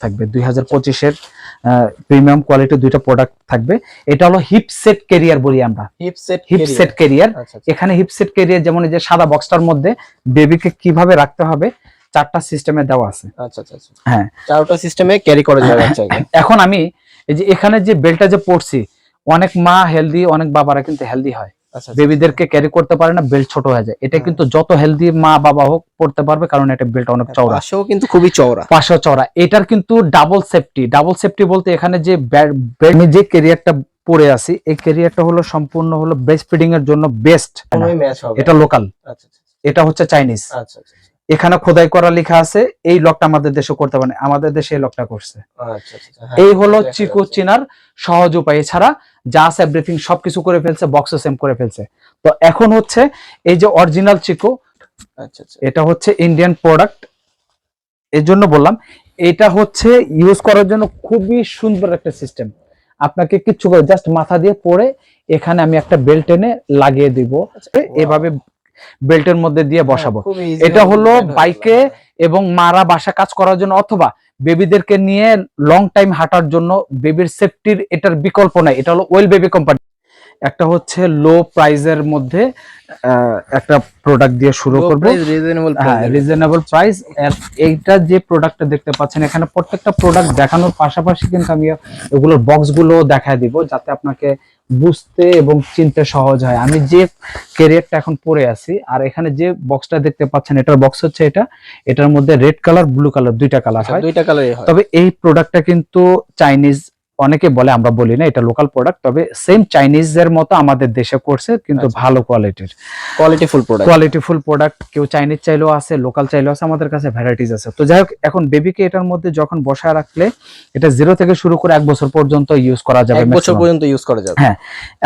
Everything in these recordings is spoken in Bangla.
থাকবে। দুই হাজার পঁচিশের প্রিমিয়াম কোয়ালিটির দুইটা প্রোডাক্ট থাকবে। এটা হলো হিপ সেট কেরিয়ার বলি আমরা। Hip set hip set carrier আচ্ছা আচ্ছা। এখানে হিপ সেট কেরিয়ার যেমন এই যে সাদা বক্সটার মধ্যে বেবিকে কীভাবে রাখতে হবে চারটা সিস্টেমে দেওয়া আছে। আচ্ছা আচ্ছা আচ্ছা। হ্যাঁ। চারটা সিস্টেমে ক্যারি করা যাবে এখন আমি এই যে এখানে যে বেল্টটা যে পড়ছি অনেক মা হেলদি অনেক বাবারা কিন্তু হেলদি হয়। আচ্ছা আচ্ছা। বেবিদেরকে ক্যারি করতে পারে না বেল্ট ছোট হয়ে যায়। এটা কিন্তু যত হেলদি মা বাবা হোক পড়তে পারবে কারণ এটা বেল্ট অনেক চওড়া। পাশেও কিন্তু খুবই চওড়া। পাশে চওড়া। এটার কিন্তু ডাবল সেফটি ডাবল সেফটি বলতে এখানে যে আমি যে ক্যারিয়ারটা পরে আসি এই ক্যারিয়ারটা হলো সম্পূর্ণ হলো ব্রেস্ট ফিডিং এর জন্য বেস্ট কোনোই ম্যাচ হবে এটা লোকাল আচ্ছা আচ্ছা এটা হচ্ছে চাইনিজ আচ্ছা আচ্ছা। এখানে খোদাই করা লেখা আছে এই লকটা আমাদের দেশে করতে পারে। আমাদের দেশে এই লকটা করছে। আচ্ছা আচ্ছা, আচ্ছা হ্যাঁ, এই হলো চিকু চিনার সহজ উপায়। এছাড়া যা আছে এভরিথিং সবকিছু করে ফেলছে বক্সও সেম করে ফেলছে। তো এখন হচ্ছে এই যে অরিজিনাল চিকু এটা হচ্ছে ইন্ডিয়ান প্রোডাক্টের জন্য বললাম এটা হচ্ছে ইউজ করার জন্য খুবই সুন্দর একটা সিস্টেম আপনাকে কিচ্ছু করে জাস্ট মাথা দিয়ে পরে এখানে আমি একটা বেল্ট এনে লাগিয়ে দিব। এভাবে বেল্টের মধ্যে দিয়ে বসাবো হ্যাঁ, easy এটা হলো। বাইকে এবং মারা বাসা কাজ করার জন্য অথবা বেবিদেরকে নিয়ে লং টাইম হাঁটার জন্য বেবির সেফটির এটার বিকল্প নাই এটা হলো ওয়েল বেবি কোম্পানি একটা হচ্ছে লো প্রাইজের মধ্যে একটা প্রোডাক্ট দিয়ে শুরু করব হ্যাঁ। রিজনেবল প্রাইস এইটা যে প্রোডাক্টটা দেখতে পাচ্ছেন এখানে প্রত্যেকটা প্রোডাক্ট দেখানোর পাশাপাশি কিন্তু আমি এগুলোর বক্সগুলো দেখায় দিব যাতে আপনাকে বুঝতে এবং চিনতে সহজ হয়। আমি যে ক্যারিয়ারটা এখন পরে আছি আর এখানে যে বক্সটা দেখতে পাচ্ছেন এটার বক্স হচ্ছে এটা। এটার মধ্যে রেড কালার ব্লু কালার দুইটা কালার আচ্ছা, হয়। দুইটা কালারই হয়। তবে এই প্রোডাক্টটা কিন্তু চাইনিজ অনেকে বলে আমরা বলি না এটা লোকাল প্রোডাক্ট তবে সেম চাইনিজের মতো আমাদের দেশে করছে কিন্তু আচ্ছা। ভালো কোয়ালিটির quality full product quality full product কেউ চাইনিজ চাইলেও আছে লোকাল চাইলেও আছে আমাদের কাছে ভ্যারাইটিস আছে। তো যাই হোক এখন বেবিকে এটার মধ্যে যখন বসায় রাখলে এটা জিরো থেকে শুরু করে এক বছর পর্যন্ত ইউজ করা যাবে এক বছর পর্যন্ত ইউজ করা যাবে। হ্যাঁ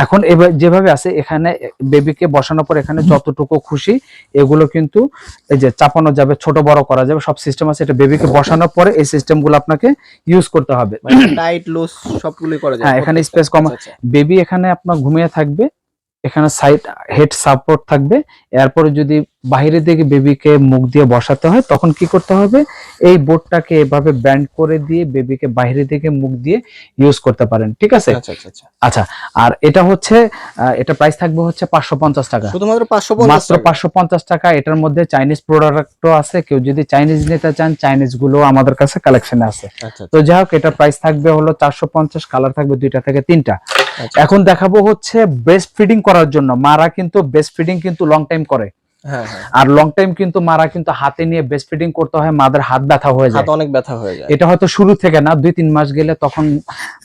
এখন এবার যেভাবে আছে এখানে বেবিকে বসানোর পর এখানে যতটুকু খুশি এগুলো কিন্তু এই যে চাপানো যাবে ছোট বড় করা যাবে সব সিস্টেম আছে এটা বেবিকে বসানোর পরে এই সিস্টেমগুলো আপনাকে ইউজ করতে হবে। টাইট লুজ সবগুলোই করা যায় হ্যাঁ, এখানে স্পেস কম- আচ্ছা, আচ্ছা। বেবি এখানে আপনার ঘুমিয়ে থাকবে এখানে সাইড হেড সাপোর্ট থাকবে। এরপরে যদি বাইরের দিকে বেবিকে মুখ দিয়ে বসাতে হয় তখন কি করতে হবে? এই বোর্ডটাকে এভাবে ব্যান্ড করে দিয়ে বেবিকে বাইরের দিকে মুখ দিয়ে ইউজ করতে পারেন। ঠিক আছে? আচ্ছা আচ্ছা আচ্ছা। আচ্ছা আর এটা হচ্ছে এটা প্রাইস থাকবে হচ্ছে পাঁচশো পঞ্চাশ টাকা। শুধুমাত্র পাঁচশো পঞ্চাশ মাত্র পাঁচশো পঞ্চাশ টাকা। এটার মধ্যে চাইনিজ প্রোডাক্টও আছে। কেউ যদি চাইনিজ নিতে চান চাইনিজগুলো আমাদের কাছে কালেকশনে আছে। তো যাই হোক এটা প্রাইস থাকবে হলো চারশো পঞ্চাশ কালার থাকবে দুইটা থেকে তিনটা। এখন দেখাবো হচ্ছে বেস্ট ফিডিং করার জন্য। মারা কিন্তু বেস্ট ফিডিং কিন্তু লং টাইম করে। হ্যাঁ হ্যাঁ। আর লং টাইম কিন্তু মারা কিন্তু হাতে নিয়ে বেস্ট ফিডিং করতে হয় মাদের হাত ব্যথা হয়ে যায়। অনেক ব্যথা হয়ে যায়। এটা হয়তো শুরু থেকে না দুই তিন মাস গেলে তখন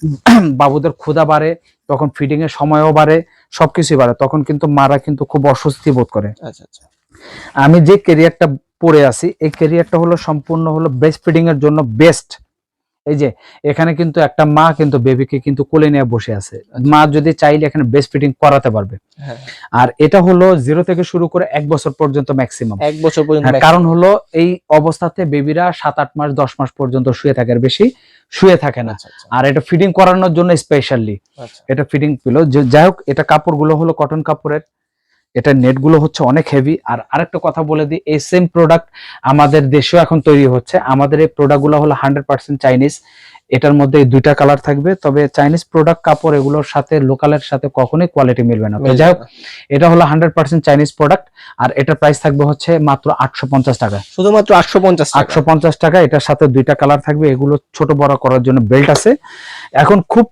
বাবুদের ক্ষুধা বাড়ে তখন ফিডিং এর সময়ও বাড়ে সবকিছুই বাড়ে। তখন কিন্তু মারা কিন্তু খুব অস্বস্তি বোধ করে। আচ্ছা আচ্ছা। আমি যে ক্যারিয়ারটা পড়ে আছি এই ক্যারিয়ারটা হলো সম্পূর্ণ হলো বেস্ট ফিডিং এর জন্য বেস্ট এই যে এখানে কিন্তু একটা মা কিন্তু বেবিকে কিন্তু কোলে নিয়ে বসে আছে। মা যদি চাইলে এখানে বেস্ট ফিডিং করাতে পারবে। হ্যাঁ। আর এটা হলো জিরো থেকে শুরু করে এক বছর পর্যন্ত ম্যাক্সিমাম এক বছর পর্যন্ত হ্যাঁ, কারণ হলো এই অবস্থাতে বেবিরা সাত আট মাস দশ মাস পর্যন্ত শুয়ে থাকে আর বেশি শুয়ে থাকে না। আচ্ছা আচ্ছা। আর এটা ফিডিং করানোর জন্য স্পেশালি আচ্ছা। এটা ফিডিং পিলো। যাই হোক এটা কাপড়গুলো হলো কটন কাপড়ের। এটা নেটগুলো হচ্ছে অনেক হেভি আর আরেকটা কথা বলে দিই এই সেম প্রোডাক্ট আমাদের দেশেও এখন তৈরি হচ্ছে। আমাদের এই প্রোডাক্টগুলো হলো হান্ড্রেড পার্সেন্ট চাইনিজ এটার মধ্যে এই দুইটা কালার থাকবে। তবে চাইনিজ প্রোডাক্ট কাপড় এগুলোর সাথে লোকালের সাথে কখনোই কোয়ালিটি মিলবে না। যাই হোক এটা হলো হান্ড্রেড পার্সেন্ট চাইনিজ প্রোডাক্ট আর এটার প্রাইস থাকবে হচ্ছে মাত্র আটশো পঞ্চাশ টাকা। শুধুমাত্র আটশো পঞ্চাশ আটশো পঞ্চাশ টাকা এটার সাথে দুইটা কালার থাকবে। এগুলো ছোট বড় করার জন্য বেল্ট আছে। এখন খুব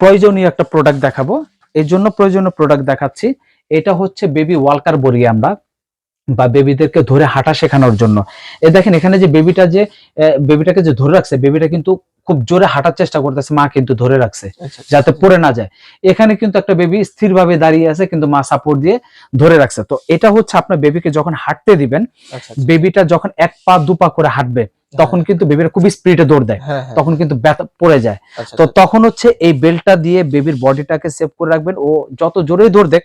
প্রয়োজনীয় একটা প্রোডাক্ট দেখাবো। এই জন্য প্রয়োজনীয় প্রোডাক্ট দেখাচ্ছি। এটা হচ্ছে বেবি ওয়ালকার বলি আমরা বা বেবিদেরকে ধরে হাঁটা শেখানোর জন্য। এ দেখেন এখানে যে বেবিটা যে বেবিটাকে যে ধরে রাখছে বেবিটা কিন্তু খুব জোরে হাঁটার চেষ্টা করতেছে মা কিন্তু ধরে রাখছে আচ্ছা, যাতে পড়ে না যায়। এখানে কিন্তু একটা বেবি স্থিরভাবে দাঁড়িয়ে আছে কিন্তু মা সাপোর্ট দিয়ে ধরে রাখছে। তো এটা হচ্ছে আপনার বেবিকে যখন হাঁটতে দিবেন আচ্ছা বেবিটা যখন এক পা দু পা করে হাঁটবে তখন কিন্তু বেবিরা খুবই স্পিডে দৌড় দেয় হ্যাঁ হ্যাঁ। তখন কিন্তু ব্যথা পড়ে যায়। আচ্ছা তো তখন হচ্ছে এই বেলটা দিয়ে বেবির বডিটাকে সেভ করে রাখবেন ও যত জোরেই দৌড় দেখ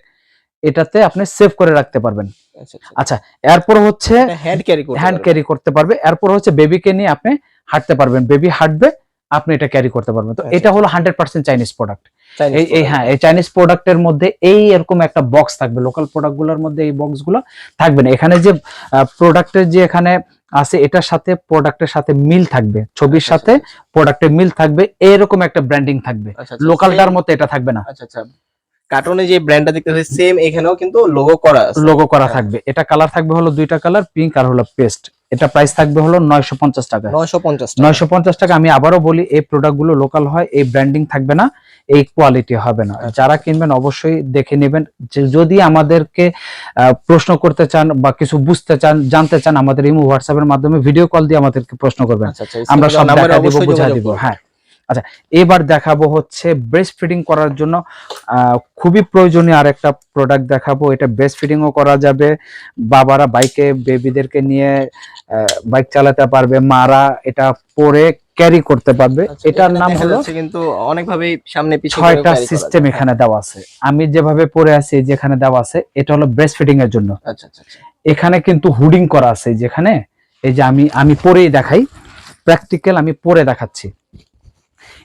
এটাতে আপনি সেভ করে রাখতে পারবেন। আচ্ছা আচ্ছা। এরপর হচ্ছে হ্যান্ড ক্যারি করতে হ্যান্ড পারবে। ক্যারি করতে পারবে। এরপর হচ্ছে বেবিকে নিয়ে আপনি হাঁটতে পারবেন। বেবি হাঁটবে আপনি এটা ক্যারি করতে পারবেন। তো আচ্ছা, এটা হলো হান্ড্রেড পার্সেন্ট চাইনিজ প্রোডাক্ট এই হ্যাঁ এই চাইনিজ প্রোডাক্টের মধ্যে এই এরকম একটা বক্স থাকবে। লোকাল প্রোডাক্টগুলোর মধ্যে এই বক্সগুলো থাকবে না। এখানে যে প্রোডাক্টের যে এখানে আছে এটার সাথে প্রোডাক্টের সাথে মিল থাকবে। ছবির আচ্ছা, সাথে আচ্ছা, প্রোডাক্টের মিল থাকবে। এরকম একটা ব্র্যান্ডিং থাকবে। আচ্ছা, আচ্ছা, লোকালটার মতো এটা থাকবে না। আচ্ছা আচ্ছা। কার্টুনে যে ব্র্যান্ডটা দেখতে পাচ্ছি সেম এখানেও কিন্তু লোগো করা আছে। লোগো করা। থাকবে। এটা কালার থাকবে হলো দুইটা কালার পিঙ্ক আর হলো পেস্ট এটা প্রাইস থাকবে হলো নয়শো পঞ্চাশ টাকা। 950 টাকা। নয়শো পঞ্চাশ টাকা আমি আবারও বলি এই প্রোডাক্টগুলো লোকাল হয় এই ব্র্যান্ডিং থাকবে না এই কোয়ালিটি হবে না। আচ্ছা। যারা কিনবেন অবশ্যই দেখে নেবেন। যে যদি আমাদেরকে প্রশ্ন করতে চান বা কিছু বুঝতে চান জানতে চান আমাদের ইমো হোয়াটসঅ্যাপের মাধ্যমে ভিডিও কল দিয়ে আমাদেরকে প্রশ্ন করবেন। আচ্ছা আচ্ছা আমরা সব দেখা দিব অবশ্যই বুঝা যোগাযোগ দিব। হ্যাঁ। আচ্ছা এবার দেখাবো হচ্ছে ব্রেস্ট ফিডিং করার জন্য খুবই প্রয়োজনীয় আর একটা প্রোডাক্ট দেখাবো। এটা ব্রেস্ট ফিডিংও করা যাবে। বাবারা বাইকে বেবিদেরকে নিয়ে বাইক চালাতে পারবে। মারা এটা পরে ক্যারি করতে পারবে। আচ্ছা, এটার নাম হলো কিন্তু অনেকভাবে সামনে পিছনে ছয়টা সিস্টেম এখানে দেওয়া আছে। আমি যেভাবে পরে আছি যেখানে দেওয়া আছে এটা হলো ব্রেস্ট ফিডিং এর জন্য। আচ্ছা আচ্ছা আচ্ছা। এখানে কিন্তু হুডিং করা আছে যেখানে এই যে আমি আমি পরেই দেখাই। প্র্যাকটিক্যাল আমি পরে দেখাচ্ছি।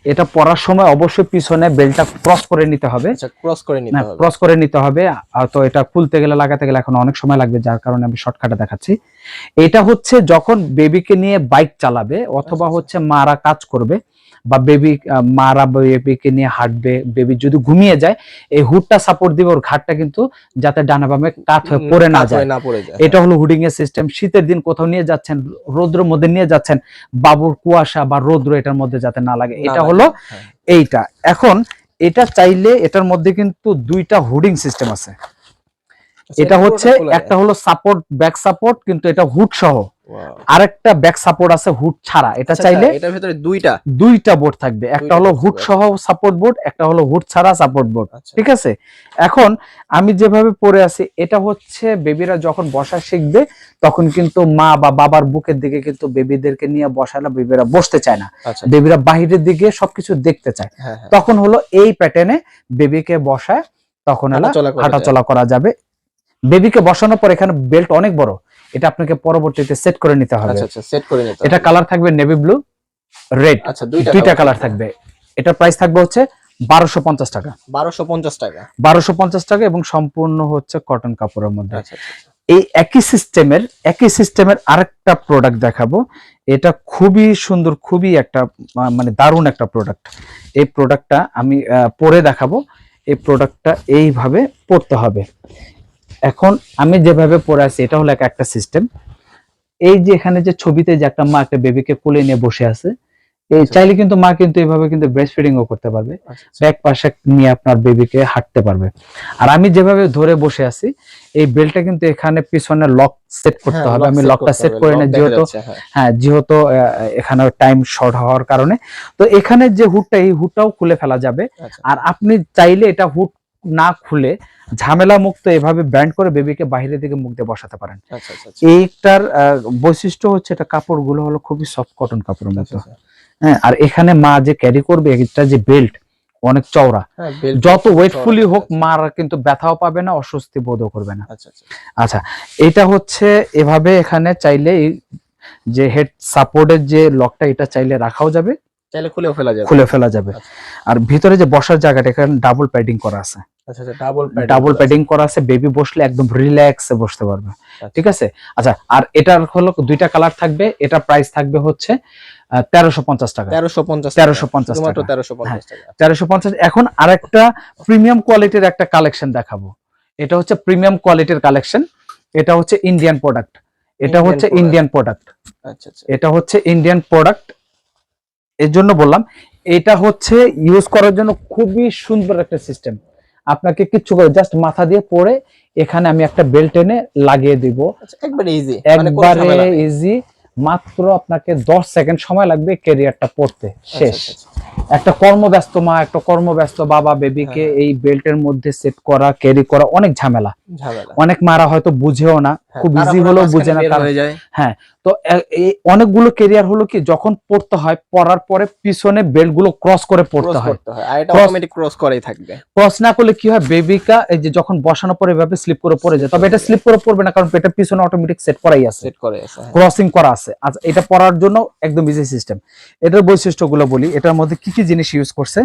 এটা পরার সময় অবশ্যই পিছনে বেলটা ক্রস করে নিতে হবে। আচ্ছা ক্রস করে নিতে হবে। ক্রস করে নিতে হবে। আর তো এটা খুলতে গেলে লাগাতে গেলে এখন অনেক সময় লাগবে যার কারণে আমি শর্টকাটে দেখাচ্ছি। এটা হচ্ছে যখন বেবিকে নিয়ে বাইক চালাবে অথবা আচ্ছা। হচ্ছে মারা কাজ করবে বা বেবি মারা বেবিকে নিয়ে হাঁটবে বেবি যদি ঘুমিয়ে যায় এই হুডটা সাপোর্ট দিবে ওর ঘাটটা কিন্তু যাতে ডানা বামে কাত হয়ে পড়ে না যায়। হয়ে এটা হলো হুডিং এর সিস্টেম শীতের দিন কোথাও নিয়ে যাচ্ছেন রৌদ্রের মধ্যে নিয়ে যাচ্ছেন বাবুর কুয়াশা বা রৌদ্র এটার মধ্যে যাতে না লাগে। এটা হলো হ্যাঁ। এইটা। এখন এটা চাইলে এটার মধ্যে কিন্তু দুইটা হুডিং সিস্টেম আছে। আচ্ছা, এটা হচ্ছে একটা হলো সাপোর্ট ব্যাক সাপোর্ট কিন্তু এটা হুড সহ. আরেকটা ব্যাক সাপোর্ট আছে হুড ছাড়া। এটা আচ্ছা, চাইলে আচ্ছা, এটার ভিতরে দুইটা। দুইটা বোর্ড থাকবে। একটা হলো হুড। সহ সাপোর্ট বোর্ড একটা হলো হুড ছাড়া সাপোর্ট বোর্ড আচ্ছা। ঠিক আছে? এখন আমি যেভাবে পড়ে আছি এটা হচ্ছে বেবিরা যখন বসা শিখবে তখন কিন্তু মা বা বাবার বুকের দিকে কিন্তু বেবিদেরকে নিয়ে বসালে বেবিরা বসতে চায় না। আচ্ছা। বেবিরা বাহিরের দিকে সবকিছু দেখতে চায়। হ্যাঁ হ্যাঁ। তখন হলো এই প্যাটার্নে বেবিকে বসায় তখন হাঁটাচলা হাঁটা চলা করা যাবে। বেবিকে বসানোর পর এখানে বেল্ট অনেক বড়। এটা আপনাকে পরবর্তীতে সেট করে নিতে হবে। আচ্ছা আচ্ছা সেট করে নিতে এটা কালার থাকবে নেভি ব্লু রেড আচ্ছা দুইটা কালার থাকবে। এটা প্রাইস থাকবে হচ্ছে বারোশো পঞ্চাশ টাকা। 1250 টাকা। বারোশো পঞ্চাশ টাকা এবং সম্পূর্ণ হচ্ছে কটন কাপড়ের মধ্যে। আচ্ছা। এই একই সিস্টেমের একই সিস্টেমের আরেকটা প্রোডাক্ট দেখাবো। এটা খুবই সুন্দর খুবই একটা মানে দারুণ একটা প্রোডাক্ট এই প্রোডাক্টটা আমি পরে দেখাবো। এই প্রোডাক্টটা এইভাবে পড়তে হবে। এখন আমি যেভাবে পরে আছি এটা হলো একটা সিস্টেম এই যে এখানে যে ছবিতে যে একটা মা একটা বেবিকে কোলে নিয়ে বসে আছে এই চাইলে কিন্তু মা কিন্তু এইভাবে কিন্তু ব্রেস্ট ফিডিংও করতে পারবে। আচ্ছা, আচ্ছা। ব্যাক পাশে নিয়ে আপনার বেবিকে হাঁটতে পারবে। আর আমি যেভাবে ধরে বসে আছি এই বেলটা কিন্তু এখানে পিছনে লক সেট করতে হ্যাঁ, হবে আমি লকটা সেট করে দেখা যেহেতু হ্যাঁ। হ্যাঁ যেহেতু এখানে টাইম শর্ট হওয়ার কারণে। তো এখানে যে হুডটা এই হুডটাও খুলে ফেলা যাবে। আচ্ছা, আর আপনি চাইলে এটা হুড না খুলে ঝামেলা মুক্ত এভাবে ব্যান্ড করে বেবিকে বাইরের দিকে মুখ দিয়ে বসাতে পারেন। আচ্ছা, আচ্ছা, আচ্ছা। এইটার বৈশিষ্ট্য হচ্ছে এটা কাপড়গুলো হলো খুবই সফট কটন কাপড়ের মতো। হ্যাঁ আর এখানে মা যে ক্যারি করবে এটা যে বেল্ট অনেক চওড়া। হ্যাঁ, যত ওয়েটফুলি হোক। মার কিন্তু ব্যথাও পাবে না অস্বস্তি বোধও করবে না। আচ্ছা, এটা হচ্ছে এভাবে এখানে চাইলে এই যে হেড সাপোর্টের যে লকটা এটা চাইলে রাখাও যাবে। চাইলে খুলেও ফেলা যাবে। খুলে ফেলা যাবে। আর ভিতরে যে বসার জায়গাটা এখানে ডাবল প্যাডিং করা আছে। আচ্ছা আচ্ছা ডাবল ডাবল প্যাডিং করা আছে। বেবি বসলে একদম রিল্যাক্সে বসতে পারবে। ঠিক আছে? আচ্ছা আর এটার হলো দুইটা কালার থাকবে এটা প্রাইস থাকবে হচ্ছে তেরোশো পঞ্চাশ টাকা। তেরোশো পঞ্চাশ 1350 শুধুমাত্র টাকা। তেরোশো পঞ্চাশ তেরোশো পঞ্চাশ এখন আরেকটা প্রিমিয়াম কোয়ালিটির একটা কালেকশন দেখাবো। এটা হচ্ছে প্রিমিয়াম কোয়ালিটির কালেকশন এটা হচ্ছে ইন্ডিয়ান প্রোডাক্ট এটা হচ্ছে ইন্ডিয়ান প্রোডাক্ট আচ্ছা আচ্ছা। এটা হচ্ছে ইন্ডিয়ান প্রোডাক্টের জন্য বললাম এটা হচ্ছে ইউজ করার জন্য খুবই সুন্দর একটা সিস্টেম আপনাকে কিচ্ছু করে জাস্ট মাথা দিয়ে পরে এখানে আমি একটা বেল্ট এনে লাগিয়ে দিব। আচ্ছা একবারে ইজি একবারে ইজি মাত্র আপনাকে দশ সেকেন্ড সময় লাগবে ক্যারিয়ারটা পড়তে। আচ্ছা, শেষ। একটা কর্মব্যস্ত মা একটা কর্মব্যস্ত বাবা বেবিকে হ্যাঁ। এই বেল্টের মধ্যে সেট করা ক্যারি করা অনেক ঝামেলা। ঝামেলা। অনেক মারা হয়তো বুঝেও না হ্যাঁ, খুব ইজি হলেও বুঝে না হ্যাঁ তো অনেকগুলো কেরিয়ার হলো কি যখন পড়তে হয় পড়ার পরে পিছনে বেল্টগুলো ক্রস করে পড়তে হয়। হয় ক্রস করেই থাকবে। ক্রস না করলে কি হয় বেবিকা এই যে যখন বসানোর পরে এভাবে স্লিপ করে পড়ে যায়। তবে এটা স্লিপ করে পড়বে না কারণ পেটের পিছনে অটোমেটিক সেট করাই আছে। সেট করে আছে হ্যাঁ। ক্রসিং করা আছে। আচ্ছা এটা পড়ার জন্য একদম ইজি সিস্টেম এটার বৈশিষ্ট্যগুলো বলি। এটার মধ্যে কি কি জিনিস ইউজ করছে?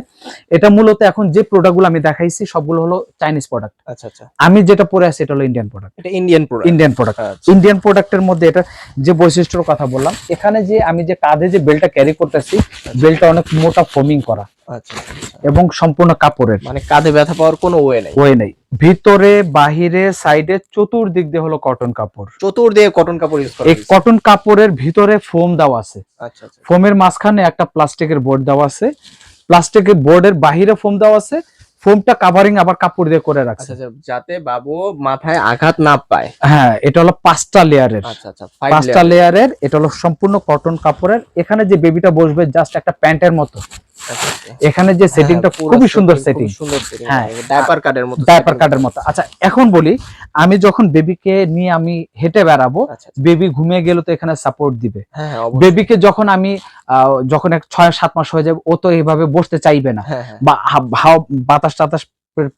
এটা মূলত এখন যে প্রোডাক্টগুলো আমি দেখাইছি সবগুলো হলো চাইনিজ প্রোডাক্ট আচ্ছা আচ্ছা। আমি যেটা পরে আছি এটা হলো ইন্ডিয়ান প্রোডাক্ট এটা Indian product Indian product Indian প্রোডাক্টের মধ্যে এটা যে বৈশিষ্ট্যর কথা বললাম। এখানে যে আমি যে কাঁধে যে বেলটা ক্যারি করতেছি বেলটা অনেক মোটা ফোমিং করা আচ্ছা আচ্ছা, আচ্ছা। এবং সম্পূর্ণ কাপড়ের। মানে কাঁধে ব্যথা পাওয়ার কোনো ওয়ে নেই? ওয়ে নেই। ভিতরে বাহিরে সাইডে চতুর্দিক দিয়ে হলো কটন কাপড়। চতুর্দিকে কটন কাপড় ইউজ করা এই কটন কাপড়ের ভিতরে ফোম দেওয়া আছে। আচ্ছা আচ্ছা। ফোমের মাঝখানে একটা প্লাস্টিকের বোর্ড দেওয়া আছে। প্লাস্টিকের বোর্ডের বাহিরে ফোম দেওয়া আছে। ফোমটা কাভারিং আবার কাপড় দিয়ে করে রাখছে। আচ্ছা আচ্ছা যাতে বাবু মাথায় আঘাত না পায়। হ্যাঁ এটা হলো পাঁচটা লেয়ারের। আচ্ছা আচ্ছা পাঁচটা লেয়ারের। এটা হলো সম্পূর্ণ কটন কাপড়ের। এখানে যে বেবিটা বসবে জাস্ট একটা প্যান্টের মতো। এখানে যে সেটিংটা খুবই সুন্দর সেটিং হ্যাঁ, হ্যাঁ। ডাইপার কার্ডের মতো ডাইপার কার্ডের মতো আচ্ছা এখন বলি আমি যখন বেবিকে নিয়ে আমি হেঁটে বেড়াবো আচ্ছা আচ্ছা। বেবি ঘুমিয়ে গেলে তো এখানে সাপোর্ট দিবে হ্যাঁ হ্যাঁ। বেবিকে যখন আমি আহ, যখন এক ছয় সাত মাস হয়ে যাবে ও তো এইভাবে বসতে চাইবে না হ্যাঁ হ্যাঁ বা বাতাস টাতাস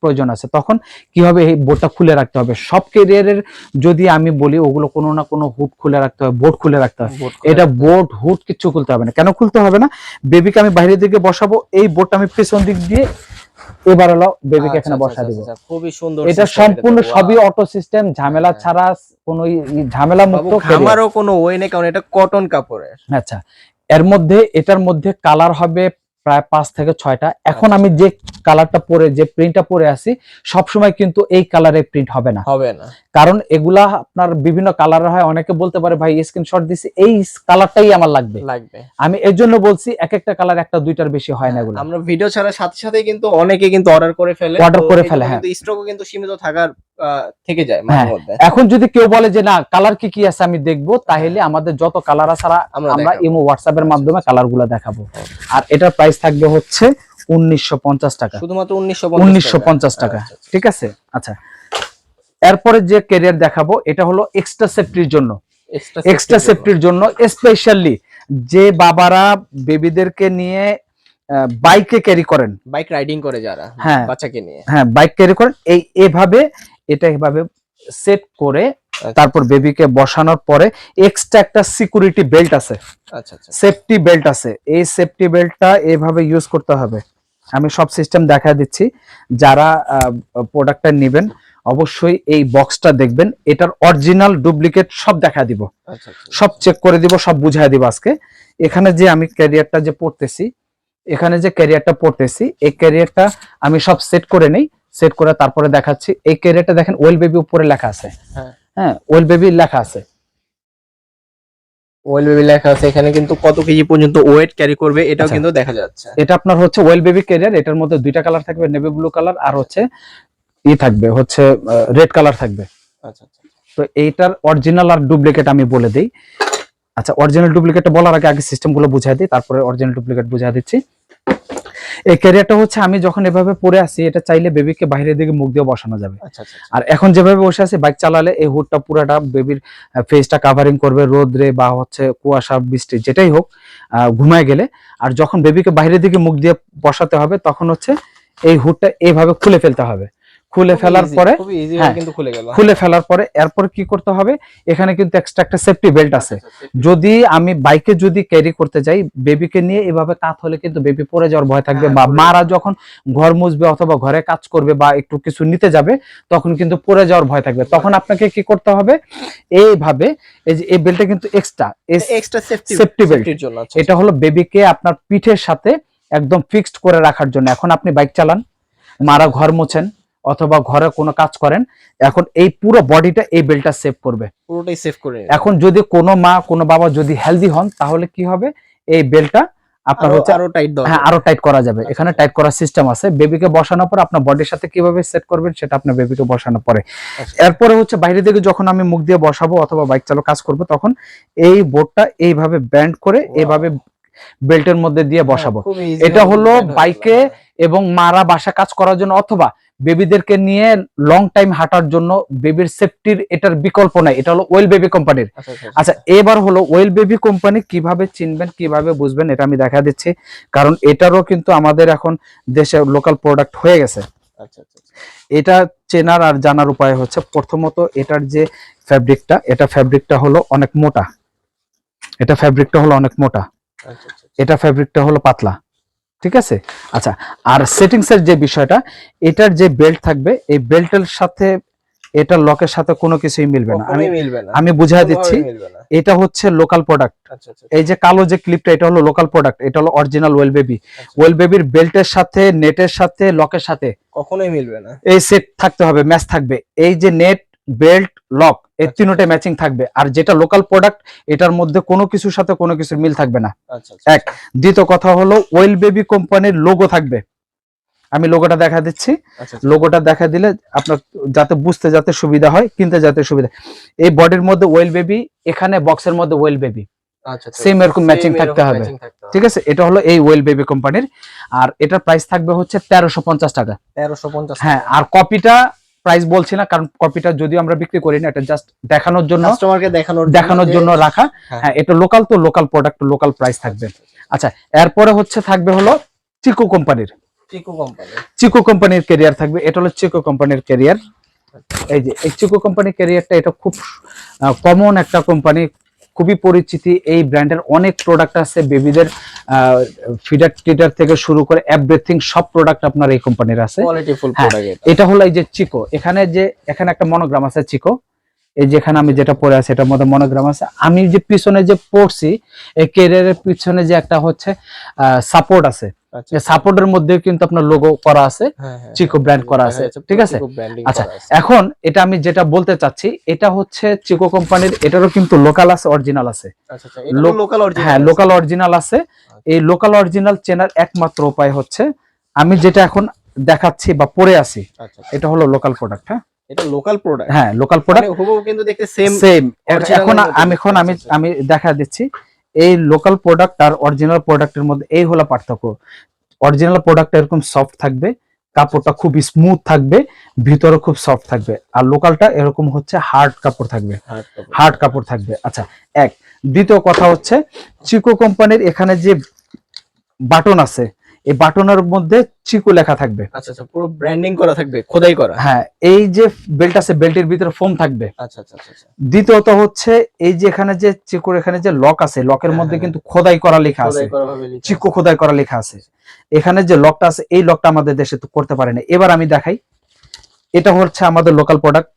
প্রয়োজন আছে। তখন কি হবে এই বোর্ডটা খুলে রাখতে হবে? সব কেরিয়ারের যদি আমি বলি ওগুলো কোনো না কোনো হুড খুলে রাখতে হবে বোর্ড খুলে রাখতে হবে। এটা। বোর্ড হুড কিচ্ছু খুলতে হবে না। কেন খুলতে হবে না? বেবিকে আমি বাইরের দিকে বসাবো এই বোর্ডটা আমি পেছন দিক দিয়ে এবার হলো বেবিকে আচ্ছা, এখানে আচ্ছা, বসা আচ্ছা, দিব। খুবই সুন্দর এটা সম্পূর্ণ সবই অটো সিস্টেম ঝামেলা হ্যাঁ। ছাড়া কোনো ঝামেলা মুক্ত বাবু, ঘামারও কোনো ওয়ে নেই কারণ এটা কটন কাপড়ের। আচ্ছা এর মধ্যে এটার মধ্যে কালার হবে প্রায় পাঁচ থেকে ছয়টা এখন। আমি যে কালারটা পরে, যে প্রিন্টটা পরে আছি, সবসময় কিন্তু এই কালারের প্রিন্ট হবে না হবে না কারণ এগুলা আপনার বিভিন্ন কালারের হয়। অনেকে বলতে পারে ভাই স্ক্রিনশট দিছি এই কালারটাই আমার লাগবে। লাগবে। আমি এর জন্য বলছি এক একটা কালার একটা দুইটার বেশি হয় না এগুলো। আমরা ভিডিও ছাড়ার সাথে সাথে কিন্তু অনেকে কিন্তু অর্ডার করে ফেলে। Order করে ফেলে, হ্যাঁ। কিন্তু স্টকও কিন্তু সীমিত থাকার থেকে যায় হ্যাঁ। এখন যদি কেউ বলে যে না কালার কি কি আছে আমি দেখব তাহলে আমাদের যত কালার আছে আমরা। ইমো হোয়াটসঅ্যাপের মাধ্যমে কালারগুলো দেখাবো। আর এটার প্রাইস থাকবে হচ্ছে উনিশশো পঞ্চাশ টাকা। শুধুমাত্র উনিশশো উনিশশো পঞ্চাশ টাকা। আচ্ছা, আচ্ছা। ঠিক আছে? আচ্ছা। এরপরে যে ক্যারিয়ার দেখাবো এটা হলো এক্সট্রা সেফটির জন্য। এক্সট্রা। সেফটির জন্য। স্পেশালি যে বাবারা বেবিদেরকে নিয়ে বাইকে ক্যারি করেন। বাইক রাইডিং করে যারা হ্যাঁ। বাচ্চাকে নিয়ে। হ্যাঁ বাইক ক্যারি করেন। এই এভাবে এটা এভাবে সেট করে আচ্ছা। তারপর বেবিকে বসানোর পরে এক্সট্রা একটা সিকিউরিটি বেল্ট আছে। আচ্ছা আচ্ছা। সেফটি বেল্ট আছে। এই সেফটি বেল্টটা এভাবে ইউজ করতে হবে। আমি সব সিস্টেম দেখা দিচ্ছি। যারা প্রোডাক্টটা নেবেন অবশ্যই এই বক্সটা দেখবেন। এটার অরিজিনাল ডুপ্লিকেট সব দেখা দিব। আচ্ছা আচ্ছা সব চেক করে দিব সব বুঝাই দিব আজকে। এখানে যে আমি ক্যারিয়ারটা যে পড়তেছি এখানে যে ক্যারিয়ারটা পড়তেছি এই ক্যারিয়ারটা আমি সব সেট করে নেই। সেট করে তারপরে দেখাচ্ছি। এই ক্যারিয়ারটা দেখেন ওয়েল বেবি উপরে লেখা আছে। হ্যাঁ। হ্যাঁ ওয়েল বেবি লেখা আছে। ওয়েল বেবি লেখা আছে। এখানে কিন্তু কত কেজি পর্যন্ত ওয়েট ক্যারি করবে এটাও আচ্ছা। কিন্তু দেখা যাচ্ছে। এটা আপনার হচ্ছে ওয়েল বেবি ক্যারিয়ার এটার মধ্যে দুইটা কালার থাকবে নেভি ব্লু কালার আর হচ্ছে ই থাকবে হচ্ছে রেড কালার থাকবে। আচ্ছা আচ্ছা তো এইটার অরিজিনাল আর ডুপ্লিকেট আমি বলে দিই। আচ্ছা অরিজিনাল ডুপ্লিকেট বলার আগে আগে সিস্টেমগুলো বুঝাই দিই তারপরে অরিজিনাল ডুপ্লিকেট বুঝাই দিচ্ছি। এই ক্যারিয়ারটা হচ্ছে আমি যখন এভাবে পরে আসি এটা চাইলে বেবিকে বাইরের দিকে মুখ দিয়ে বসানো যাবে। আচ্ছা আচ্ছা আর এখন যেভাবে বসে আছে বাইক চালালে এই হুডটা পুরাটা বেবির ফেসটা কাভারিং করবে রোদ্রে বা হচ্ছে কুয়াশা বৃষ্টি যেটাই হোক আহ, ঘুমায় গেলে। আর যখন বেবিকে বাইরের দিকে মুখ দিয়ে বসাতে হবে তখন হচ্ছে এই হুডটা এইভাবে খুলে ফেলতে হবে। খুলে ফেলার পরে হ্যাঁ। খুলে ফেলার পরে এরপর কি করতে হবে? এখানে কিন্তু এক্সট্রা একটা সেফটি বেল্ট আছে। যদি আমি বাইকে যদি ক্যারি করতে যাই বেবিকে নিয়ে এভাবে কাত হলে কিন্তু বেবি পড়ে যাওয়ার ভয় থাকবে হ্যাঁ, বা মারা যখন ঘর মুছবে অথবা ঘরে কাজ করবে বা একটু কিছু নিতে যাবে তখন কিন্তু পড়ে যাওয়ার ভয় থাকবে। তখন আপনাকে কি করতে হবে? এইভাবে এই যে এই বেল্টটা কিন্তু এক্সট্রা এক্সট্রা সেফটি belt। জন্য আচ্ছা এটা হলো বেবিকে আপনার পিঠের সাথে একদম ফিক্সড করে রাখার জন্য। এখন আপনি বাইক চালান মারা ঘর মোছেন অথবা ঘরে কোনো কাজ করেন এখন এই পুরো বডিটা এই বেল্টটা সেভ করবে পুরোটাই সেভ করে এখন যদি কোনো মা কোনো বাবা যদি হেলদি হন তাহলে কি হবে এই বেল্টটা আপনার হচ্ছে আরও টাইট দাও হ্যাঁ আরও টাইট করা যাবে এখানে। টাইট করার সিস্টেম আছে বেবিকে বসানোর পর আপনার বডির সাথে কীভাবে সেট করবেন সেটা আপনার বেবিকে বসানোর পরে আচ্ছা। এরপরে হচ্ছে বাইরে থেকে যখন আমি মুখ দিয়ে বসাবো অথবা বাইক চালু কাজ করব তখন এই বোর্ডটা এইভাবে ব্যান্ড করে. এইভাবে বেল্টের মধ্যে দিয়ে বসাবো হ্যাঁ, easy এটা হলো বাইকে। এবং মারা বাসা কাজ করার জন্য অথবা বেবিদেরকে নিয়ে লং টাইম হাঁটার জন্য বেবির সেফটির এটার বিকল্প নাই। এটা হলো ওয়েল বেবি কোম্পানির আচ্ছা এবার হলো ওয়েল বেবি কোম্পানি কীভাবে চিনবেন কীভাবে বুঝবেন এটা আমি দেখা দিচ্ছি। কারণ এটারও কিন্তু আমাদের এখন দেশে লোকাল প্রোডাক্ট হয়ে গেছে। আচ্ছা আচ্ছা আচ্ছা। এটা চেনার আর জানার উপায় হচ্ছে প্রথমত এটার যে ফ্যাব্রিকটা এটা ফ্যাব্রিকটা হলো অনেক মোটা। এটা ফ্যাব্রিকটা হলো অনেক মোটা। এটা ফ্যাব্রিকটা হলো পাতলা। ঠিক আছে? আচ্ছা আর সেটিংস এর যে বিষয়টা এটার যে বেল্ট থাকবে এই বেল্টের সাথে এটা লকের সাথে কোনো কিছুই মিলবে না। আমি আমি বুঝাই দিচ্ছি এটা হচ্ছে লোকাল প্রোডাক্ট আচ্ছা আচ্ছা এই যে কালো যে ক্লিপটা এটা হলো লোকাল প্রোডাক্ট এটা হলো অরিজিনাল ওয়েল বেবি ওয়েল বেবির বেল্টের সাথে নেটের সাথে লকের সাথে কখনোই মিলবে না। এই সেট থাকতে হবে ম্যাচ থাকবে। এই যে নেট বেল্ট লক এই আচ্ছা। তিনটে ম্যাচিং থাকবে। আর যেটা লোকাল প্রোডাক্ট এটার মধ্যে কোনো কিছুর সাথে কোনো কিছুর মিল থাকবে না। আচ্ছা আচ্ছা এক। দ্বিতীয় কথা হলো ওয়েল বেবি কোম্পানির লোগো থাকবে। আমি লোগোটা দেখা দিচ্ছি। আচ্ছা লোগোটা দেখা দিলে আপনার যাতে বুঝতে যাতে সুবিধা হয় কিনতে যাতে সুবিধা এই বডির মধ্যে ওয়েল বেবি এখানে বক্সের মধ্যে ওয়েল বেবি আচ্ছা আচ্ছা। এরকম ম্যাচিং থাকতে হবে। ঠিক আছে? এটা হলো এই ওয়েল বেবি কোম্পানির আর এটার প্রাইস থাকবে হচ্ছে তেরোশো পঞ্চাশ টাকা। 1350 হ্যাঁ আর কপিটা প্রাইস বলছি না কারণ কপিটা যদিও আমরা বিক্রি করি না এটা জাস্ট দেখানোর জন্য কাস্টমারকে দেখানোর দেখানোর জন্য রাখা। হ্যাঁ। হ্যাঁ এটা লোকাল তো লোকাল প্রোডাক্ট লোকাল প্রাইস থাকবে। আচ্ছা এরপরে হচ্ছে থাকবে হলো চিকো কোম্পানির চিকু কোম্পানি চিকো কোম্পানির ক্যারিয়ার থাকবে। এটা হলো চিকো কোম্পানির ক্যারিয়ার এই যে এই চিকো কোম্পানির ক্যারিয়ারটা এটা খুব কমন একটা কোম্পানি খুবই পরিচিতি। এই ব্র্যান্ডের অনেক প্রোডাক্ট আছে। বেবিদের ফিডার টিডার থেকে শুরু করে এভরিথিং সব প্রোডাক্ট আপনার এই কোম্পানির আছে। হ্যাঁ, এটা। হলো এই যে চিকো এখানে যে এখানে একটা মনোগ্রাম আছে চিকো এই যেখানে আমি যেটা পরে আছি এটার মধ্যে মনোগ্রাম আছে। আমি যে পিছনে যে পড়ছি এই কেরিয়ারের পিছনে যে একটা হচ্ছে সাপোর্ট আছে। সাপোর্টের মধ্যে কিন্তু আপনার লোগো করা আছে হ্যাঁ হ্যাঁ চিকো ব্র্যান্ড করা আছে ঠিক আছে? আচ্ছা এখন এটা আমি যেটা বলতে চাচ্ছি এটা হচ্ছে চিকো কোম্পানির এটারও কিন্তু লোকাল আছে অরিজিনাল আছে। আচ্ছা আচ্ছা হ্যাঁ লোকাল অরিজিনাল আছে। এই লোকাল অরিজিনাল চেনার একমাত্র উপায় হচ্ছে আমি যেটা এখন দেখাচ্ছি বা পরে আছি আচ্ছা এটা হলো লোকাল প্রোডাক্ট হ্যাঁ? এটা লোকাল প্রোডাক্ট হ্যাঁ লোকাল প্রোডাক্ট মানে কিন্তু দেখতে সেম সেম এখন আমি এখন আমি আমি দেখা দিচ্ছি এই লোকাল প্রোডাক্ট আর অরিজিনাল প্রোডাক্টের মধ্যে এই হলো পার্থক্য। অরিজিনাল প্রোডাক্ট এরকম সফট থাকবে কাপড়টা খুব স্মুথ থাকবে ভিতরে খুব সফট থাকবে। আর লোকালটা এরকম হচ্ছে হার্ড কাপড় থাকবে। হার্ড কাপড়। থাকবে। আচ্ছা এক। দ্বিতীয় কথা হচ্ছে চিকো কোম্পানির এখানে যে বাটন আছে এই বাটনের মধ্যে চিকু লেখা থাকবে। আচ্ছা আচ্ছা পুরো ব্র্যান্ডিং করা থাকবে খোদাই করা। হ্যাঁ এই যে বেল্ট আছে বেল্টের ভিতরে ফোম থাকবে। আচ্ছা আচ্ছা আচ্ছা আচ্ছা। দ্বিতীয়ত হচ্ছে এই যে এখানে যে চিকুর এখানে যে লক আছে লকের মধ্যে হ্যাঁ, কিন্তু খোদাই করা লেখা আছে। চিকু খোদাই করা লেখা আছে। এখানে যে লকটা আছে এই লকটা আমাদের দেশে তো করতে পারে না। এবার আমি দেখাই। এটা হচ্ছে আমাদের লোকাল প্রোডাক্ট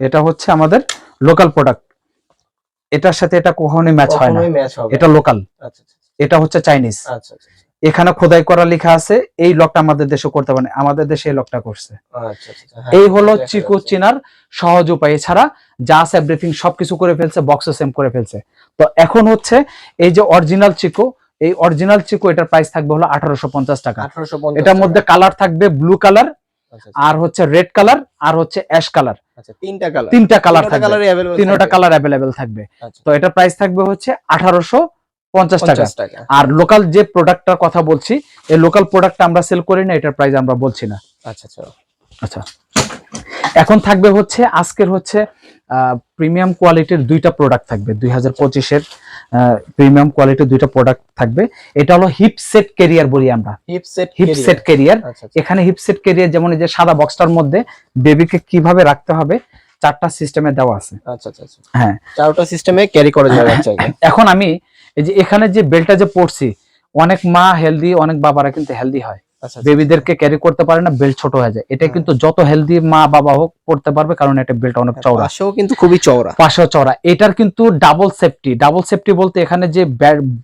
এটা হচ্ছে আমাদের লোকাল প্রোডাক্ট এটার সাথে এটা কখনোই ম্যাচ হয় না। এটা লোকাল আচ্ছা আচ্ছা এটা হচ্ছে চাইনিজ আচ্ছা আচ্ছা। এখানে খোদাই করা লেখা আছে এই লকটা আমাদের দেশে করতে পারে আমাদের দেশে এই লকটা করছে। এই হলো চিকু চিনার সহজ উপায়। এছাড়া যা আছে ব্রিফিং সবকিছু করে ফেলছে বক্স সেম করে ফেলছে। তো এখন হচ্ছে এই যে অরিজিনাল চিকু এই অরিজিনাল চিকু এটার প্রাইস থাকবে হলো আঠারোশো পঞ্চাশ টাকা। এটার মধ্যে কালার থাকবে ব্লু কালার আর হচ্ছে রেড কালার আর হচ্ছে অ্যাশ কালার তিনটা কালার তিনটা কালার থাকবে। তিনটা কালার অ্যাভেলেবেল থাকবে। তো এটার প্রাইস থাকবে হচ্ছে আঠারোশো পঞ্চাশ টাকা। 50 টাকা। আর লোকাল যে প্রোডাক্টটার কথা বলছি এই লোকাল প্রোডাক্টটা আমরা সেল করি না এটার প্রাইস আমরা বলছি না। আচ্ছা আচ্ছা। আচ্ছা। এখন থাকবে হচ্ছে আজকের হচ্ছে প্রিমিয়াম কোয়ালিটির দুইটা প্রোডাক্ট থাকবে দুই হাজার পঁচিশের প্রিমিয়াম কোয়ালিটির দুইটা প্রোডাক্ট থাকবে। এটা হলো হিপ সেট ক্যারিয়ার বলি আমরা। Hip set hip set carrier আচ্ছা আচ্ছা। এখানে হিপ সেট ক্যারিয়ার যেমন এই যে সাদা বক্সটার মধ্যে বেবিকে কীভাবে রাখতে হবে চারটা সিস্টেমে দেওয়া আছে। আচ্ছা আচ্ছা আচ্ছা। হ্যাঁ। চারটা সিস্টেমে ক্যারি করা যাবে এখন আমি এই যে এখানে যে বেলটা যে পড়ছি অনেক মা হেলদি অনেক বাবারা কিন্তু হেলদি হয়। আচ্ছা বেবিদেরকে ক্যারি করতে পারে না বেল্ট ছোট হয়ে যায়। এটা হ্যাঁ। কিন্তু যত হেলদি মা বাবা হোক পড়তে পারবে কারণ এটা বেল্ট অনেক চওড়া। পাশেও কিন্তু খুবই চওড়া। পাশেও চওড়া। এটার কিন্তু ডাবল সেফটি ডাবল সেফটি বলতে এখানে যে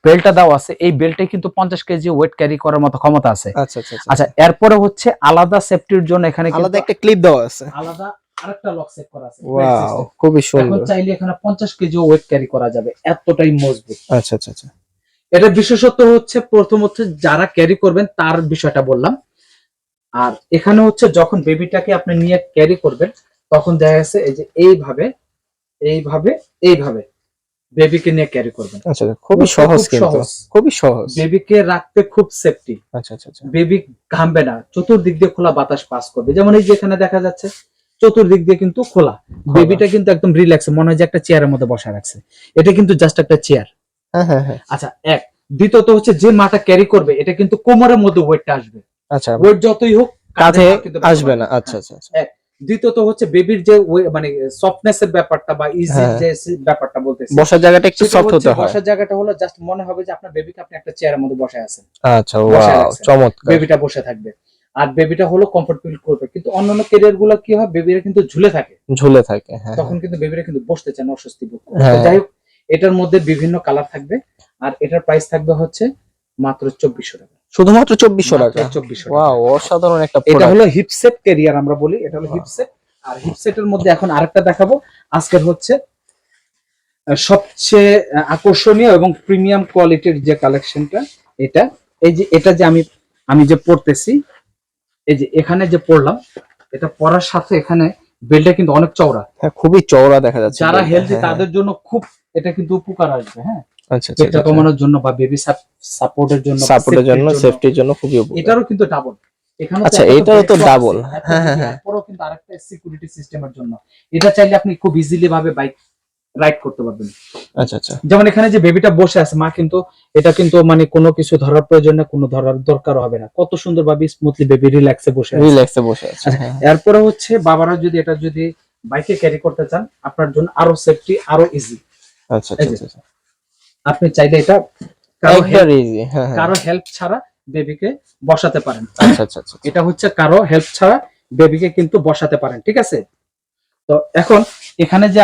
বেল্টটা দেওয়া আছে এই বেল্টে কিন্তু পঞ্চাশ কেজি ওয়েট ক্যারি করার মতো ক্ষমতা আছে। আচ্ছা আচ্ছা আচ্ছা। আচ্ছা এরপরে হচ্ছে আলাদা সেফটির জন্য এখানে আলাদা একটা ক্লিপ দেওয়া আছে। আলাদা আরেকটা লক সেট করা আছে। ওয়াও খুবই এখন চাইলে এখানে পঞ্চাশ কেজি ওয়েট ক্যারি করা যাবে। এতটাই মজবুত। আচ্ছা আচ্ছা আচ্ছা। এটা হচ্ছে প্রথম হচ্ছে যারা ক্যারি করবেন তার বিষয়টা বললাম। আর এখানে হচ্ছে যখন বেবিটাকে আপনি নিয়ে ক্যারি করবেন তখন দেখা যাচ্ছে এই যে এইভাবে এইভাবে এইভাবে বেবিকে নিয়ে ক্যারি করবেন। আচ্ছা আচ্ছা, খুবই সহজ কিন্তু। খুবই সহজ। বেবিকে রাখতে খুব সেফটি আচ্ছা আচ্ছা আচ্ছা। বেবি ঘামবে না চতুর্দিক দিয়ে খোলা বাতাস পাস করবে। যেমন এই যে এখানে দেখা যাচ্ছে চতুর্দিক দিয়ে কিন্তু খোলা। বেবিটা কিন্তু একদম রিল্যাক্স মনে হয় যে একটা চেয়ারের মধ্যে বসা রাখছে। এটা কিন্তু জাস্ট একটা চেয়ার হ্যাঁ হ্যাঁ হ্যাঁ। আচ্ছা এক। দ্বিতীয়ত হচ্ছে যে মাটা ক্যারি করবে এটা কিন্তু কোমরের মধ্যে ওয়েটটা আসবে। আচ্ছা। ওয়েট যতই হোক কাঁধে আসবে না। আচ্ছা আচ্ছা আচ্ছা। দ্বিতীয়ত হচ্ছে বেবির যে মানে সফটনেস এর ব্যাপারটা বা ইজি। যে ব্যাপারটা বলতেছি বসার জায়গাটা একটু সফট হতে হয়। বসার জায়গাটা হলো জাস্ট মনে হবে যে আপনার বেবিকে আপনি একটা চেয়ারের মধ্যে বসে আছেন। আচ্ছা ওয়াও চমৎকার। বেবিটা বসে থাকবে। আর বেবিটা হলো কমফোর্টেবল করবে। কিন্তু অন্যান্য ক্যারিয়ারগুলো কি হয়? বেবিরা কিন্তু ঝুলে থাকে। ঝুলে থাকে হ্যাঁ। তখন কিন্তু বেবিরা কিন্তু বসতে চায় না অস্বস্তি বোধ। হ্যাঁ। যাই হোক এটার মধ্যে বিভিন্ন কালার থাকবে। আর এটার প্রাইস থাকবে হচ্ছে মাত্র চব্বিশশো টাকা। শুধুমাত্র চব্বিশশো টাকা? চব্বিশশো ওয়াও অসাধারণ একটা এটা হলো হিপসেট ক্যারিয়ার আমরা বলি এটা হলো. হিপসেট আর হিপসেটের মধ্যে এখন আরেকটা দেখাবো। আজকের হচ্ছে সবচেয়ে আকর্ষণীয় এবং প্রিমিয়াম কোয়ালিটির যে কালেকশনটা এটা এই যে এটা যে আমি আমি যে পড়তেছি এই যে এখানে যে পড়লাম এটা পড়ার সাথে এখানে বেলটা কিন্তু অনেক চওড়া। হ্যাঁ খুবই চওড়া দেখা যাচ্ছে যারা হেলদি হ্যাঁ, তাদের জন্য খুব এটা কিন্তু উপকার আসবে হ্যাঁ। আচ্ছা আচ্ছা পেটটা কমানোর জন্য বা বেবি সাপোর্টের জন্য সাপোর্টের জন্য সেফটির জন্য খুবই উপকারী। এটারও কিন্তু ডাবল এখানে আচ্ছা, এটারও তো double। হ্যাঁ, হ্যাঁ, হ্যাঁ। এরপরও কিন্তু আরেকটা সিকিউরিটি সিস্টেমের জন্য। এটা চাইলে আপনি খুব ইজিলি ভাবে বাইক রাইড করতে পারবেন। আচ্ছা আচ্ছা। যেমন এখানে যে বেবিটা বসে আছে মা কিন্তু এটা কিন্তু মানে কোনো কিছু ধরার প্রয়োজন কোনো ধরার দরকার হবে না। কত সুন্দর ভাবে স্মুথলি বেবি রিল্যাক্সে বসে আছে। রিল্যাক্সে বসে আছে আচ্ছা, হ্যাঁ। এরপরে হচ্ছে বাবারা যদি এটা যদি বাইকে ক্যারি করতে চান আপনার জন্য আরও সেফটি আরও ইজি আচ্ছা আচ্ছা আচ্ছা। আপনি চাইলে এটা কারও ইজি হ্যাঁ হ্যাঁ। কারও হেল্প ছাড়া বেবিকে বসাতে পারেন। আচ্ছা আচ্ছা আচ্ছা এটা হচ্ছে কারও হেল্প ছাড়া বেবিকে কিন্তু বসাতে পারেন ঠিক আছে? তো এখন এখানে যে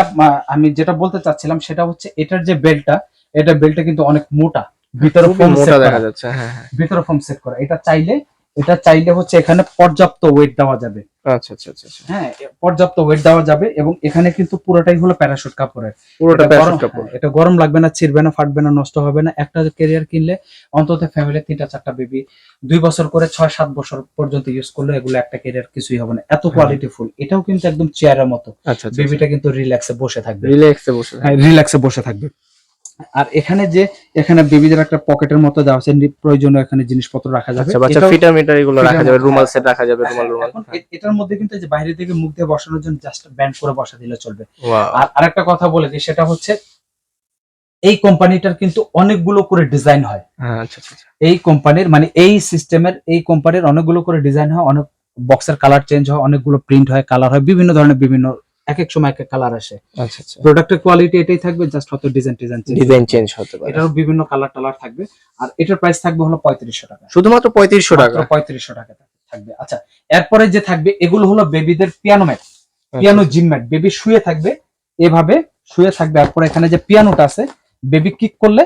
আমি যেটা বলতে চাচ্ছিলাম সেটা হচ্ছে এটার যে বেল্টটা এটা বেল্টটা কিন্তু অনেক মোটা। ভিতরে খুবই ফোম মোটা দেখা যাচ্ছে হ্যাঁ হ্যাঁ। ভিতরে ফোম সেট করা। এটা চাইলে এটা চাইলে হচ্ছে এখানে পর্যাপ্ত ওয়েট দেওয়া যাবে। আচ্ছা আচ্ছা আচ্ছা আচ্ছা। হ্যাঁ পর্যাপ্ত ওয়েট দেওয়া যাবে এবং এখানে কিন্তু পুরোটাই হলো প্যারাশুট কাপড়ের। পুরোটা গরম- কাপড়। হ্যাঁ, এটা গরম লাগবে না ছিড়বে না ফাটবে না নষ্ট হবে না। একটা ক্যারিয়ার কিনলে অন্তত ফ্যামিলি তিনটা চারটা বেবি দুই বছর করে ছয় সাত বছর পর্যন্ত ইউজ করলে এগুলো একটা ক্যারিয়ার কিছুই হবে না। এত কোয়ালিটি ফুল এটাও কিন্তু একদম চেয়ারের মতো। আচ্ছা আচ্ছা বেবিটা কিন্তু রিল্যাক্সে বসে থাকবে। রিল্যাক্সে বসে। রিল্যাক্সে বসে থাকবে। আর এখানে যে এখানে বেবিদের একটা পকেটের মতো দেওয়া আছে প্রয়োজনীয় এখানে জিনিসপত্র রাখা যাবে। আচ্ছা বাচ্চা ফিটার মিটার এগুলো রাখা যাবে রুমাল সেট রাখা যাবে রুমাল হ্যাঁ, রুমাল এখন এটার মধ্যে কিন্তু যে বাইরে থেকে মুখ দিয়ে বসানোর জন্য জাস্ট ব্যান্ড করে বসা দিলে চলবে। আর আরেকটা কথা বলে দিই সেটা হচ্ছে এই কোম্পানিটার কিন্তু অনেকগুলো করে ডিজাইন হয়। হ্যাঁ আচ্ছা আচ্ছা আচ্ছা। এই কোম্পানির মানে এই সিস্টেমের এই কোম্পানির অনেকগুলো করে ডিজাইন হয় অনেক বক্সের কালার চেঞ্জ হয় অনেকগুলো প্রিন্ট হয় কালার হয় বিভিন্ন ধরনের বিভিন্ন এক এক সময় এক এক কালার আসে। আচ্ছা আচ্ছা। প্রোডাক্টের কোয়ালিটি এটাই থাকবে জাস্ট হয়তো ডিজাইন ডিজাইন ডিজাইন চেঞ্জ হতে পারে। এটারও বিভিন্ন কালার টালার থাকবে। আর এটার প্রাইস থাকবে হলো পঁয়ত্রিশশো টাকা। শুধুমাত্র পঁয়ত্রিশশো টাকা? পঁয়ত্রিশশো টাকা থাকবে। আচ্ছা এরপরে যে থাকবে এগুলো হলো বেবিদের পিয়ানো ম্যাট আচ্ছা। পিয়ানো জিম ম্যাট বেবি শুয়ে থাকবে এভাবে শুয়ে থাকবে। এরপর এখানে যে পিয়ানোটা আছে বেবি কিক করলে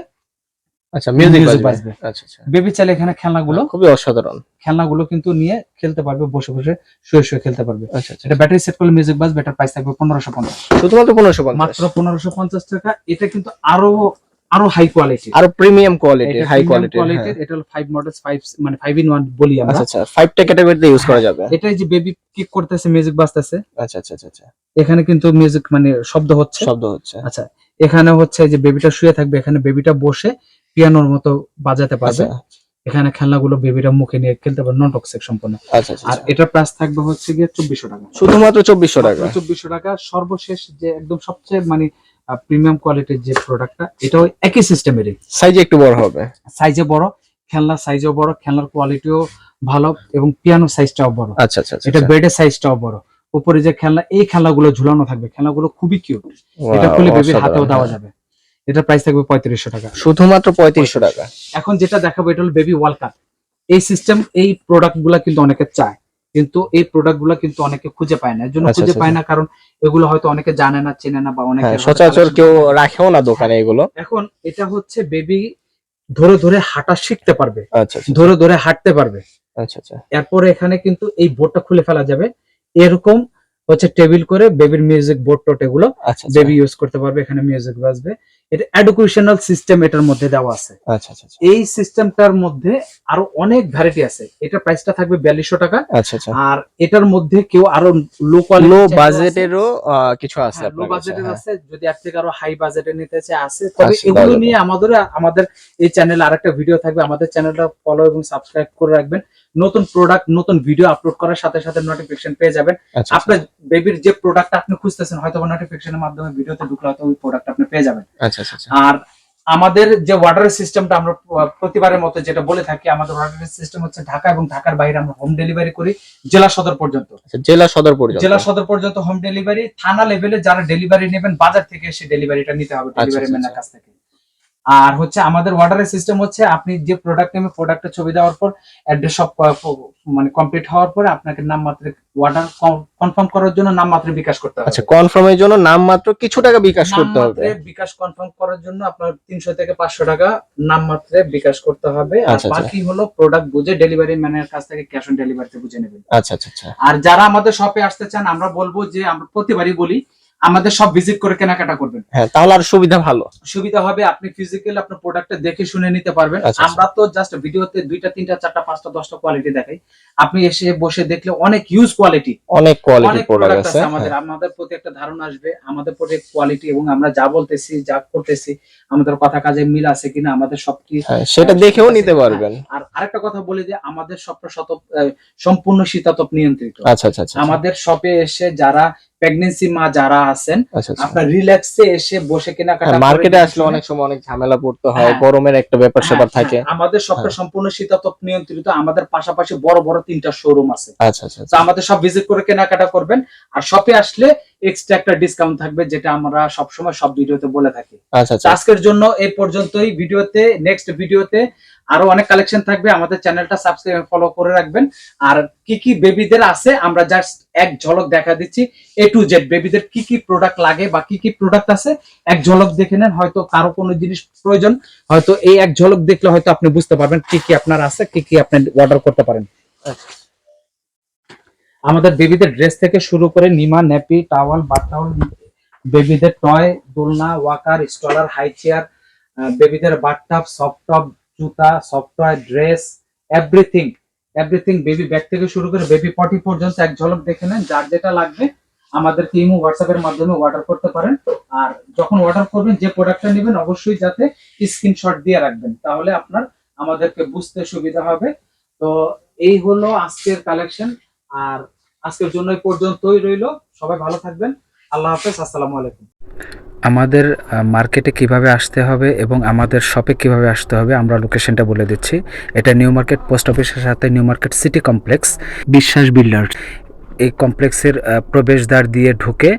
আচ্ছা মিউজিক বাজবে। আচ্ছা আচ্ছা। বেবি চাইলে এখানে খেলনাগুলো খুবই অসাধারণ। খেলনাগুলো কিন্তু নিয়ে খেলতে পারবে বসে বসে শুয়ে শুয়ে খেলতে পারবে। আচ্ছা আচ্ছা। এটা ব্যাটারি সেট করলে মিউজিক বাজবে এটার প্রাইস থাকবে পনেরোশো পঞ্চাশ। শুধুমাত্র পনেরোশো মাত্র পনেরোশো পঞ্চাশ টাকা। এটা কিন্তু আরও আরও হাই কোয়ালিটি আরও প্রিমিয়াম কোয়ালিটি হাই কোয়ালিটি এটা হলো ফাইভ মডেল ফাইভ মানে ফাইভ ইন ওয়ান বলি আমরা। আচ্ছা আচ্ছা ফাইভটা ক্যাটাগরিতে ইউজ করা যাবে। এটাই যে বেবি কিক করতেছে মিউজিক বাজতেছে। আচ্ছা আচ্ছা আচ্ছা আচ্ছা। এখানে কিন্তু মিউজিক মানে শব্দ হচ্ছে। শব্দ হচ্ছে। আচ্ছা এখানে হচ্ছে যে বেবিটা শুয়ে থাকবে এখানে বেবিটা বসে পিয়ানোর মতো বাজাতে পারবে। আচ্ছা। এখানে খেলনাগুলো বেবিটা মুখে নিয়ে খেলতে পারবে নন টক্সিক সম্পূর্ণ। আচ্ছা আর। এটার প্রাইস থাকবে হচ্ছে গিয়ে চব্বিশশো টাকা। শুধুমাত্র চব্বিশশো টাকা। চব্বিশশো টাকা সর্বশেষ যে একদম সবচেয়ে মানে প্রিমিয়াম কোয়ালিটির যে প্রোডাক্টটা এটাও একই সিস্টেমেরই সাইজে একটু বড় হবে। সাইজে বড় খেলনার সাইজও বড় খেলনার কোয়ালিটিও ভালো এবং পিয়ানো সাইজটাও বড়। আচ্ছা আচ্ছা আচ্ছা এটা বেডের সাইজটাও বড়। উপরে যে খেলনা এই খেলনাগুলো ঝুলানো থাকবে। খেলনাগুলো খুবই কিউট এটা খুলে বেবির হাতেও দেওয়া হ্যাঁ। যাবে। এটা প্রাইস থাকবে পঁয়ত্রিশশো টাকা। শুধুমাত্র পঁয়ত্রিশশো টাকা। এখন যেটা দেখাবো এটা হলো বেবি ওয়াল কাপ এই সিস্টেম এই প্রোডাক্টগুলা কিন্তু অনেকে চায়। কিন্তু এই প্রোডাক্টগুলা কিন্তু অনেকে খুঁজে পায় না। এর জন্য আচ্ছা, খুঁজে আচ্ছা, পায় না কারণ এগুলো হয়তো অনেকে জানে না চেনে না বা অনেকে হ্যাঁ সচরাচর কেউ রাখেও না দোকানে এগুলো। এখন এটা হচ্ছে বেবি ধরে ধরে হাঁটা শিখতে পারবে। আচ্ছা আচ্ছা ধরে ধরে হাঁটতে পারবে। আচ্ছা আচ্ছা। এরপরে এখানে কিন্তু এই বোর্ডটা খুলে ফেলা যাবে। এরকম হচ্ছে টেবিল করে বেবির মিউজিক বোর্ড টোট এগুলো আচ্ছা আচ্ছা। বেবি ইউজ করতে পারবে এখানে মিউজিক বাজবে। এটা এডুকেশনাল সিস্টেম এটার মধ্যে দেওয়া আছে। আচ্ছা আচ্ছা আচ্ছা। এই সিস্টেমটার মধ্যে আরও অনেক ভ্যারাইটি আছে। এটা প্রাইসটা থাকবে বিয়াল্লিশশো টাকা। আচ্ছা আচ্ছা। আর এটার মধ্যে কেউ আরও লো লো কোয়ালিটি বাজেটেরও কিছু আছে লো বাজেটের হ্যাঁ। আছে। যদি এর থেকে আরও হাই বাজেটে নিতে চায় আছে। তবে এগুলো নিয়ে আমাদের আমাদের এই চ্যানেলে আরেকটা ভিডিও থাকবে। আমাদের চ্যানেলটা ফলো এবং সাবস্ক্রাইব করে রাখবেন। নতুন প্রোডাক্ট নতুন ভিডিও আপলোড করার সাথে সাথে নোটিফিকেশন পেয়ে যাবেন। আচ্ছা আপনার বেবির যে প্রোডাক্ট আপনি খুঁজতেছেন হয়তো নোটিফিকেশনের মাধ্যমে ভিডিওতে ঢুকলে হয়তো ওই প্রোডাক্ট আপনি পেয়ে যাবেন। আচ্ছা আচ্ছা আচ্ছা। আর আমাদের যে ওয়াটার সিস্টেমটা আমরা প্রতিবারের মতো যেটা বলে থাকি আমাদের ওয়াটার সিস্টেম হচ্ছে ঢাকা এবং ঢাকার বাইরে আমরা হোম ডেলিভারি করি জেলা সদর পর্যন্ত। আচ্ছা, জেলা সদর পর্যন্ত। জেলা সদর পর্যন্ত হোম ডেলিভারি থানা লেভেলে যারা ডেলিভারি নেবেন বাজার থেকে এসে ডেলিভারিটা নিতে হবে ডেলিভারি আচ্ছা, ম্যানের আচ্ছা। কাছ থেকে। আর হচ্ছে আমাদের অর্ডারের সিস্টেম হচ্ছে আপনি যে প্রোডাক্ট নেবেন প্রোডাক্টের ছবি দেওয়ার পর অ্যাড্রেস সব মানে কমপ্লিট হওয়ার পরে আপনাকে নাম মাত্র অর্ডার কনফার্ম করার জন্য নাম মাত্র বিকাশ করতে হবে। আচ্ছা কনফার্মের জন্য নাম মাত্র কিছু টাকা বিকাশ করতে হবে। বিকাশ কনফার্ম করার জন্য আপনার তিনশো থেকে পাঁচশো টাকা নাম মাত্রে বিকাশ করতে হবে। আর আচ্ছা, আচ্ছা। বাকি হলো প্রোডাক্ট বুঝে ডেলিভারি ম্যানের কাছ থেকে ক্যাশ অন ডেলিভারিতে বুঝে নেবেন। আচ্ছা আচ্ছা আচ্ছা। আর যারা আমাদের শপে আসতে চান আমরা বলব যে আমরা প্রতিবারই বলি আমাদের সব ভিজিট করে কেনাকাটা করবেন। হ্যাঁ তাহলে আর সুবিধা ভালো। সুবিধা হবে আপনি ফিজিক্যাল আপনার প্রোডাক্টটা দেখে শুনে নিতে পারবেন। আচ্ছা, আমরা তো জাস্ট ভিডিওতে দুইটা তিনটা চারটা পাঁচটা দশটা কোয়ালিটি দেখাই। আপনি এসে বসে দেখলে অনেক ইউজ কোয়ালিটি অনেক কোয়ালিটি প্রোডাক্ট আছে। আমাদের। আমাদের প্রতি একটা ধারণা আসবে আমাদের প্রতি কোয়ালিটি এবং আমরা যা বলতেছি যা করতেছি আমাদের কথা কাজে মিল আছে কিনা আমাদের সব কি হ্যাঁ সেটা দেখেও নিতে পারবেন। আর আরেকটা কথা বলি যে আমাদের সবটা শত সম্পূর্ণ শীতাতপ নিয়ন্ত্রিত। আচ্ছা আচ্ছা আচ্ছা আমাদের শপে এসে যারা প্রেগনেন্সি মা যারা আছেন আচ্ছা আচ্ছা। আপনার রিল্যাক্সে এসে বসে কেনাকাটা মার্কেটে আসলে অনেক সময় অনেক ঝামেলা পড়তে হয় হ্যাঁ। গরমের একটা ব্যাপার স্যাপার হ্যাঁ, থাকে। হ্যাঁ, আমাদের সবটা হ্যাঁ। সম্পূর্ণ শীতাতপ নিয়ন্ত্রিত আমাদের পাশাপাশি বড় বড় তিনটা শোরুম আছে। আচ্ছা আচ্ছা তো আচ্ছা আমাদের সব ভিজিট করে কেনাকাটা করবেন। আর শপে আসলে এক্সট্রা একটা ডিসকাউন্ট থাকবে যেটা আমরা সবসময় সব ভিডিওতে বলে থাকি। আজকের জন্য এই পর্যন্তই। ভিডিওতে নেক্সট ভিডিওতে আরও অনেক কালেকশন থাকবে। আমাদের চ্যানেলটা সাবস্ক্রাইব ফলো করে রাখবেন। আর কি কি বেবিদের আছে আমরা জাস্ট এক ঝলক দেখা দিচ্ছি। এ টু জেড বেবিদের কি কি প্রোডাক্ট লাগে বা কি কি প্রোডাক্ট আছে এক ঝলক দেখে নেন। হয়তো কারও কোনো জিনিস প্রয়োজন হয়তো এই এক ঝলক দেখলে হয়তো আপনি বুঝতে পারবেন কি কি আপনার আছে কি কি আপনি অর্ডার করতে পারেন। আমাদের বেবিদের ড্রেস থেকে শুরু করে নিমা, নেপি টাওয়াল বাথ টাওয়াল বেবিদের টয় দোলনা ওয়াকার স্টলার হাই চেয়ার বেবিদের বাথটাব সফট টপ জুতা soft toy dress everything everything baby bag থেকে শুরু করে বেবি পটি পর্যন্ত এক ঝলক দেখে নেন, যার যেটা লাগবে আমাদেরকে ইমো হোয়াটসঅ্যাপের মাধ্যমে অর্ডার করতে পারেন। আর যখন অর্ডার করবেন, যে প্রোডাক্টটা নেবেন, অবশ্যই যাতে স্ক্রিনশট দিয়ে রাখবেন। তাহলে আপনার আমাদেরকে বুঝতে সুবিধা হবে। তো এই হলো আজকের কালেকশন আর আজকের জন্য পর্যন্তই রইল। সবাই ভালো থাকবেন। আল্লাহ হাফেজ, আসসালামু আলাইকুম। আমাদের মার্কেটে কীভাবে আসতে হবে এবং আমাদের শপে কীভাবে আসতে হবে, আমরা লোকেশনটা বলে দিচ্ছি। এটা নিউ মার্কেট পোস্ট অফিসের সাথে new market city complex Biswas builders এই কমপ্লেক্সের প্রবেশদ্বার দিয়ে ঢুকে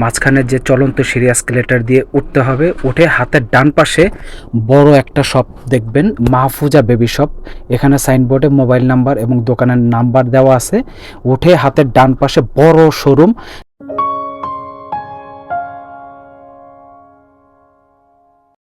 মাঝখানে যে চলন্ত সিঁড়ি স্কেলেটার দিয়ে উঠতে হবে, উঠে হাতের ডান পাশে বড় একটা শপ দেখবেন, মাহফুজা বেবি শপ এখানে সাইনবোর্ডে মোবাইল নাম্বার এবং দোকানের নাম্বার দেওয়া আছে। উঠে হাতের ডান পাশে বড় শোরুম